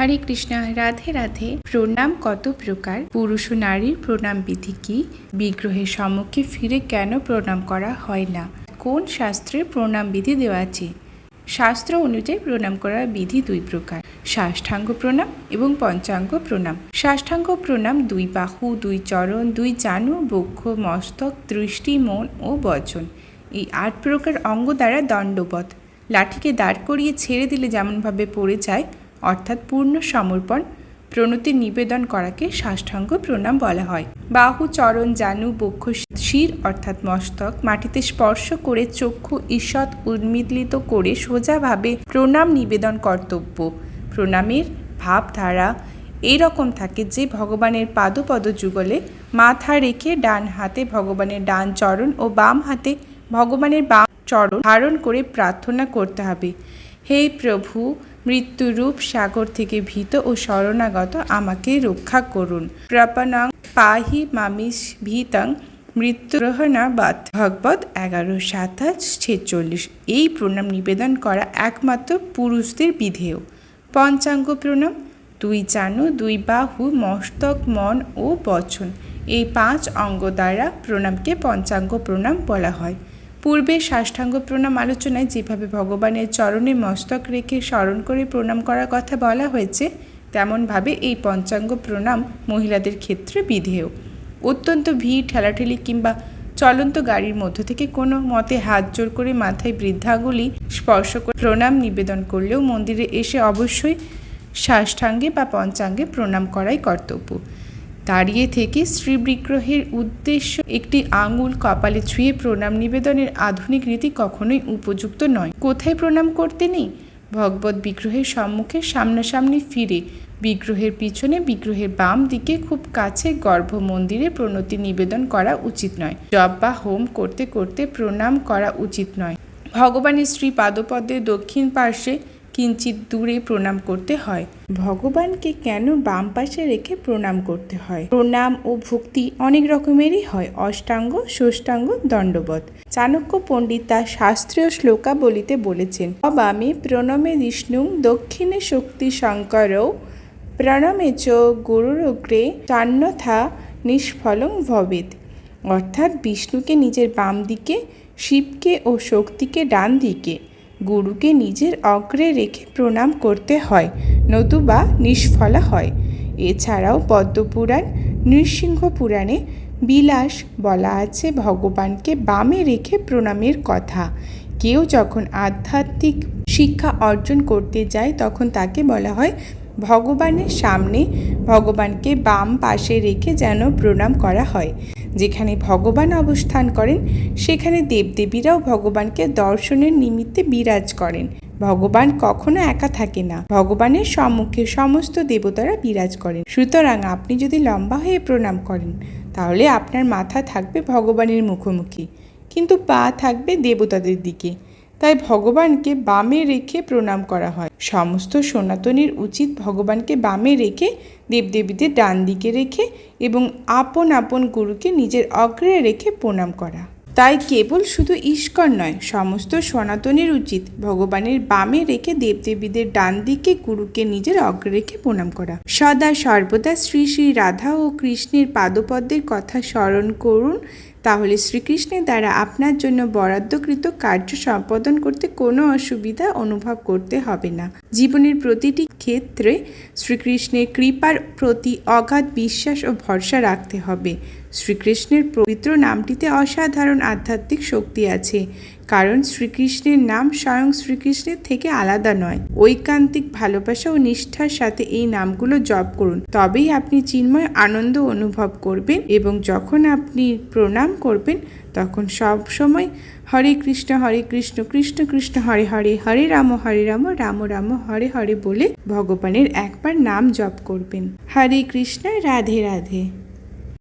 হরে কৃষ্ণ, রাধে রাধে। প্রণাম, কত প্রকার। পুরুষ ও নারীর প্রণাম বিধি কি? বিগ্রহের সম্মুখে ফিরে কেন প্রণাম করা হয় না? কোন শাস্ত্রে প্রণাম বিধি দেওয়া আছে? শাস্ত্র অনুযায়ী প্রণাম করার বিধি দুই প্রকার। সাষ্টাঙ্গ প্রণাম এবং পঞ্চাঙ্গ প্রণাম। সাষ্টাঙ্গ প্রণাম দুই বাহু, দুই চরণ, দুই জানু, বক্ষ, মস্তক, দৃষ্টি, মন ও বচন। এই আট প্রকার অঙ্গ দ্বারা দণ্ডবধ। লাঠিকে দাঁড় করিয়ে ছেড়ে দিলে যেমনভাবে পড়ে যায় অর্থাৎ পূর্ণ সমর্পণ প্রণতির নিবেদন করাকে সাষ্টাঙ্গ প্রণাম বলা হয়। বাহু, চরণ, জানু, বক্ষ, শির অর্থাৎ মস্তক মাটিতে স্পর্শ করে চক্ষু ঈষৎ উন্মিলিত করে সোজাভাবে প্রণাম নিবেদন কর্তব্য। প্রণামের ভাবধারা এইরকম থাকে যে ভগবানের পাদপদ যুগলে মাথা রেখে ডান হাতে ভগবানের ডান চরণ ও বাম হাতে ভগবানের বাম চরণ ধারণ করে প্রার্থনা করতে হবে। হে প্রভু মৃত্যুরূপ সাগর থেকে ভীত ও শরণাগত আমাকে রক্ষা করুন। প্রপনাং পাহি মামিস ভীতং মৃত্যুরহনা বাত ভগবত এগারো সাতাশ ছেচল্লিশ। এই প্রণাম নিবেদন করা একমাত্র পুরুষদের বিধেয়। পঞ্চাঙ্গ প্রণাম। দুই চানু, দুই বাহু, মস্তক, মন ও বচন। এই পাঁচ অঙ্গ দ্বারা প্রণামকে পঞ্চাঙ্গ প্রণাম বলা হয়। পূর্বে সাষ্টাঙ্গ প্রণাম আলোচনায় যেভাবে ভগবানের চরণে মস্তক রেখে স্মরণ করে প্রণাম করার কথা বলা হয়েছে, তেমনভাবে এই পঞ্চাঙ্গ প্রণাম মহিলাদের ক্ষেত্রে বিধেয়। অত্যন্ত ভিড়, ঠেলাঠেলি কিংবা চলন্ত গাড়ির মধ্য থেকে কোনো মতে হাত জোর করে মাথায় বৃদ্ধাগুলি স্পর্শ করে প্রণাম নিবেদন করলেও মন্দিরে এসে অবশ্যই সাষ্টাঙ্গে বা পঞ্চাঙ্গে প্রণাম করাই কর্তব্য। দাঁড়িয়ে থেকে শ্রী বিগ্রহের উদ্দেশ্য একটি আঙুল কপালে ছুঁয়ে প্রণাম নিবেদনের আধুনিক রীতি কখনোই উপযুক্ত নয়। কোথায় প্রণাম করতে নেই? ভগবত বিগ্রহের সম্মুখে সামনাসামনি ফিরে বিগ্রহের পিছনে বিগ্রহের বাম দিকে খুব কাছে গর্ভ মন্দিরে প্রণতি নিবেদন করা উচিত নয়। জপ বা হোম করতে করতে প্রণাম করা উচিত নয়। ভগবানের শ্রী পাদপদ্মের দক্ষিণ পার্শ্বে কিঞ্চিত দূরে প্রণাম করতে হয়। ভগবানকে কেন বাম পাশে রেখে প্রণাম করতে হয়? প্রণাম ও ভক্তি অনেক রকমেরই হয়। অষ্টাঙ্গ, ষষ্ঠাঙ্গ দণ্ডবত চাণক্য পণ্ডিত তার শাস্ত্রীয় শ্লোকাবলিতে বলেছেন, অবামে প্রণমে বিষ্ণু দক্ষিণে শক্তি শঙ্করও প্রণমে চ গুরুরগ্রে চান্যথা নিষ্ফলং ভবেদ অর্থাৎ বিষ্ণুকে নিজের বাম দিকে, শিবকে ও শক্তিকে ডান দিকে। গুরুকে নিজের অগ্রে রেখে প্রণাম করতে হয়, নতুবা নিষ্ফলা হয়। এছাড়াও পদ্মপুরাণ নৃসিংহ পুরাণে বিলাস বলা আছে ভগবানকে বামে রেখে প্রণামের কথা। কেউ যখন আধ্যাত্মিক শিক্ষা অর্জন করতে যায়, তখন তাকে বলা হয় ভগবানের সামনে, ভগবানকে বাম পাশে রেখে যেন প্রণাম করা হয়। যেখানে ভগবান অবস্থান করেন, সেখানে দেবদেবীরাও ভগবানকে দর্শনের নিমিত্তে বিরাজ করেন। ভগবান কখনো একা থাকে না। ভগবানের সম্মুখে সমস্ত দেবতারা বিরাজ করেন। সুতরাং আপনি যদি লম্বা হয়ে প্রণাম করেন, তাহলে আপনার মাথা থাকবে ভগবানের মুখোমুখি। কিন্তু পা থাকবে দেবতাদের দিকে। তাই ভগবানকে বামে রেখে প্রণাম করা হয়। সমস্ত সনাতনীর উচিত ভগবানকে বামে রেখে দেবদেবীদের ডান দিকে রেখে এবং আপন আপন গুরুকে নিজের অগ্রে রেখে প্রণাম করা। তাই কেবল শুধু ইস্কর নয়, সমস্ত সনাতনের উচিত ভগবানের বামে রেখে দেবদেবীদের ডান দিকে গুরুকে নিজের অগ্রে রেখে প্রণাম করা। সদা সর্বদা শ্রী শ্রী রাধা ও কৃষ্ণের পাদপদ্মের কথা স্মরণ করুন। তাহলে শ্রীকৃষ্ণের দ্বারা আপনার জন্য বরাদ্দকৃত কার্য সম্পাদন করতে কোনো অসুবিধা অনুভব করতে হবে না। জীবনের প্রতিটি ক্ষেত্রে শ্রীকৃষ্ণের কৃপার প্রতি অগাধ বিশ্বাস ও ভরসা রাখতে হবে। শ্রীকৃষ্ণের পবিত্র নামটিতে অসাধারণ আধ্যাত্মিক শক্তি আছে। কারণ শ্রীকৃষ্ণের নাম স্বয়ং শ্রীকৃষ্ণের থেকে আলাদা নয়। ঐকান্তিক ভালোবাসা ও নিষ্ঠার সাথে এই নামগুলো জপ করুন। তবেই আপনি চিন্ময় আনন্দ অনুভব করবেন এবং যখন আপনি প্রণাম করবেন, তখন সব সময় হরে কৃষ্ণ হরে কৃষ্ণ কৃষ্ণ কৃষ্ণ, হরে হরে হরে রাম হরে রাম রাম রাম, হরে হরে বলে ভগবানের একবার নাম জপ করবেন। হরে কৃষ্ণ, রাধে রাধে।